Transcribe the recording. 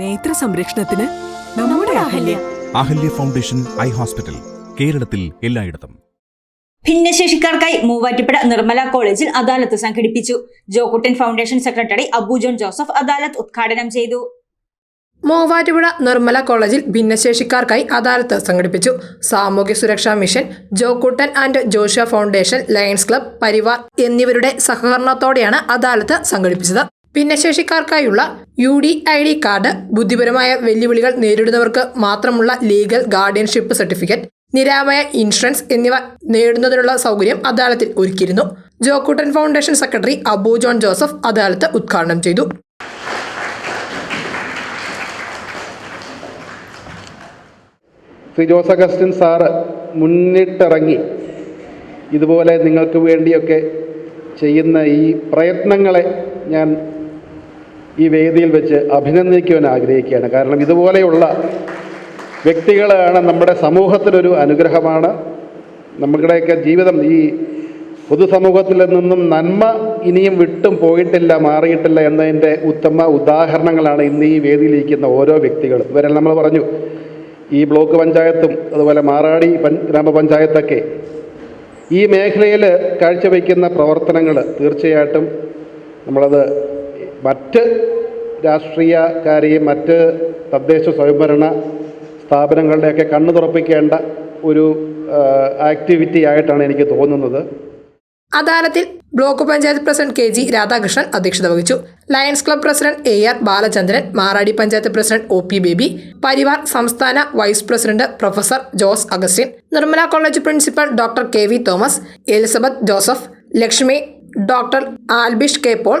നേത്ര സംരക്ഷണത്തിന് നമ്മുടെ Ahalya. Ahalya foundation eye hospital കേരളത്തിൽ എല്ലായിടത്തും. ഭിന്നശേഷിക്കാർക്കായി മൂവാറ്റുപുഴ നിർമ്മല കോളേജിൽ അദാലത്ത് സംഘടിപ്പിച്ചു. Jokuttan foundation secretary Abu John Joseph അദാലത്ത് ഉദ്ഘാടനം ചെയ്തു. മൂവാറ്റുപുഴ നിർമ്മല കോളേജിൽ ഭിന്നശേഷിക്കാർക്കായി അദാലത്ത് സംഘടിപ്പിച്ചു. സാമൂഹ്യ സുരക്ഷാ mission Jokkuttan and Josha foundation lions club Parivar എന്നിവരുടെ സഹകരണത്തോടെയാണ് അദാലത്ത് സംഘടിപ്പിച്ചത്. ഭിന്നശേഷിക്കാർക്കായുള്ള U D I D card ബുദ്ധിപരമായ വെല്ലുവിളികൾ നേരിടുന്നവർക്ക് മാത്രമുള്ള legal guardianship certificate Niramaya insurance എന്നിവ നേടുന്നതിനുള്ള സൗകര്യം അദാലത്തിൽ ഒരുക്കിയിരുന്നു. Jokkuttan foundation secretary Abu John Joseph അദാലത്ത് ഉദ്ഘാടനം ചെയ്തു. ശ്രീ ജോസ് അഗസ്റ്റിൻ സാറ് മുന്നിട്ടിറങ്ങി. ഇതുപോലെ നിങ്ങൾക്ക് വേണ്ടിയൊക്കെ ചെയ്യുന്ന ഈ പ്രയത്നങ്ങളെ ഞാൻ ഈ വേദിയിൽ വെച്ച് അഭിനന്ദിക്കുവാൻ ആഗ്രഹിക്കുകയാണ്. കാരണം ഇതുപോലെയുള്ള വ്യക്തികളാണ് നമ്മുടെ സമൂഹത്തിനൊരു അനുഗ്രഹമാണ്. നമ്മുടെയൊക്കെ ജീവിതം ഈ പൊതുസമൂഹത്തിൽ നിന്നും നന്മ ഇനിയും വിട്ടും പോയിട്ടില്ല മാറിയിട്ടില്ല എന്നതിന്റെ ഉത്തമ ഉദാഹരണങ്ങളാണ് ഇന്ന് ഈ വേദിയിലിരിക്കുന്ന ഓരോ വ്യക്തികളും. ഇവരെ നമ്മൾ പറഞ്ഞു ഈ ബ്ലോക്ക് പഞ്ചായത്തും അതുപോലെ മാറാടി പഞ്ച ഗ്രാമപഞ്ചായത്തൊക്കെ ഈ മേഖലയിൽ കാഴ്ചവെക്കുന്ന പ്രവർത്തനങ്ങൾ തീർച്ചയായിട്ടും നമ്മളത് മറ്റ് രാഷ്ട്രീയക്കാരെയും മറ്റ് തദ്ദേശ സ്വയംഭരണ സ്ഥാപനങ്ങളുടെയൊക്കെ കണ്ണു തുറപ്പിക്കേണ്ട ഒരു ആക്ടിവിറ്റി ആയിട്ടാണ് എനിക്ക് തോന്നുന്നത്. അദാലത്തിൽ block panchayat president K G Radhakrishnan അധ്യക്ഷത വഹിച്ചു. Lions club president A R Balachandran Maradi panchayat president O P Baby Parivaar സംസ്ഥാന vice president professor Jose Augustine Nirmala college principal doctor K V Thomas Elizabeth Joseph Lakshmi doctor Albish K Paul